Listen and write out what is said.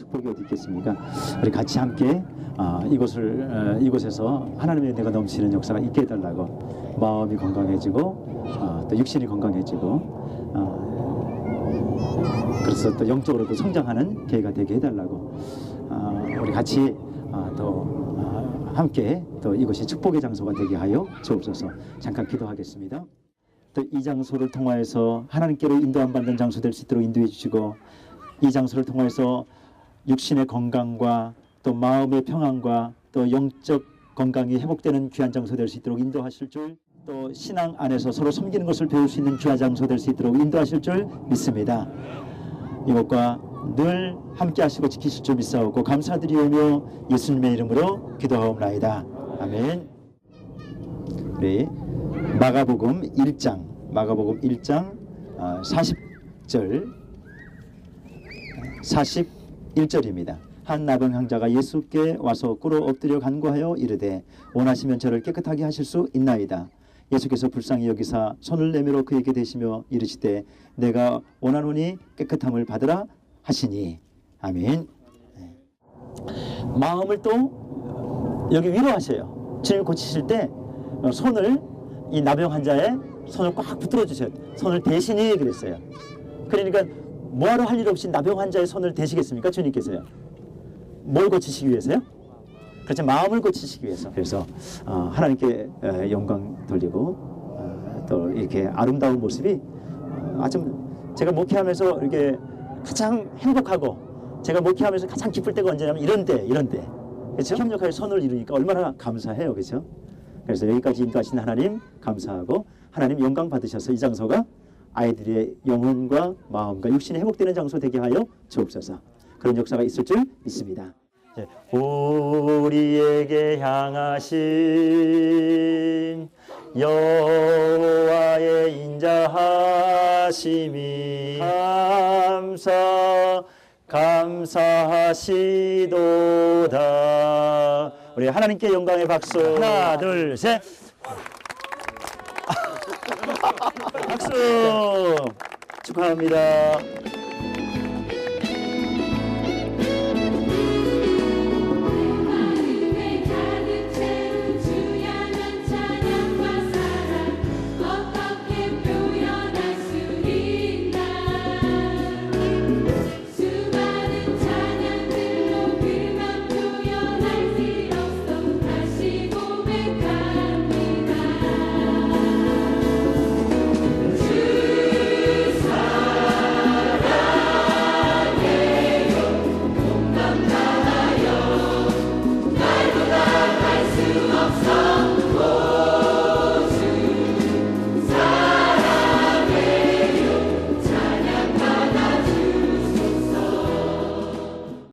축복이 어디 있겠습니까? 우리 같이 함께 아, 이곳을 어, 이곳에서 하나님의 은혜가 넘치는 역사가 있게 해달라고 마음이 건강해지고 아, 또 육신이 건강해지고 아, 그래서 또 영적으로도 성장하는 계기가 되게 해달라고 아, 우리 같이 아, 또 아, 함께 또 이것이 축복의 장소가 되게 하여 주옵소서 잠깐 기도하겠습니다. 또 이 장소를 통하여서 하나님께로 인도함 받는 장소 될 수 있도록 인도해 주시고 이 장소를 통하여서 육신의 건강과 또 마음의 평안과 또 영적 건강이 회복되는 귀한 장소 될 수 있도록 인도하실 줄 또 신앙 안에서 서로 섬기는 것을 배울 수 있는 귀한 장소 될 수 있도록 인도하실 줄 믿습니다. 이것과 늘 함께 하시고 지키실 줄 믿사오고 감사드리오며 예수님의 이름으로 기도하옵나이다. 아멘. 우리 마가복음 1장 마가복음 1장 아, 40절 41절입니다. 한 나병 환자가 예수께 와서 꿇어 엎드려 간구하여 이르되 원하시면 저를 깨끗하게 하실 수 있나이다. 예수께서 불쌍히 여기사 손을 내밀어 그에게 대시며 이르시되 내가 원하노니 깨끗함을 받으라 하시니 아멘. 네. 마음을 또 여기 위로하셔요. 주님 고치실 때 어, 손을 이 나병 환자의 손을 꽉 붙들어 주셔요. 손을 대신히 그랬어요. 그러니까 뭐하러 할 일 없이 나병 환자의 손을 대시겠습니까? 주님께서요. 뭘 고치시기 위해서요? 그렇죠. 마음을 고치시기 위해서. 그래서 어, 하나님께 에, 영광 돌리고 어, 또 이렇게 아름다운 모습이 어, 아주 제가 목회하면서 이렇게 가장 행복하고 제가 목회하면서 가장 기쁠 때가 언제냐면 이런 때, 이런 때. 그렇죠? 협력하여 선을 이루니까 얼마나 감사해요. 그렇죠? 그래서 여기까지 인도하신 하나님 감사하고 하나님 영광 받으셔서 이 장소가 아이들의 영혼과 마음과 육신이 회복되는 장소 되게 하여 주옵소서. 그런 역사가 있을 줄 믿습니다. 예, 우리에게 향하신 여호와의 인자하심이 감사 감사하시도다. 우리 하나님께 영광의 박수. 하나, 둘, 셋. 박수. 축하합니다.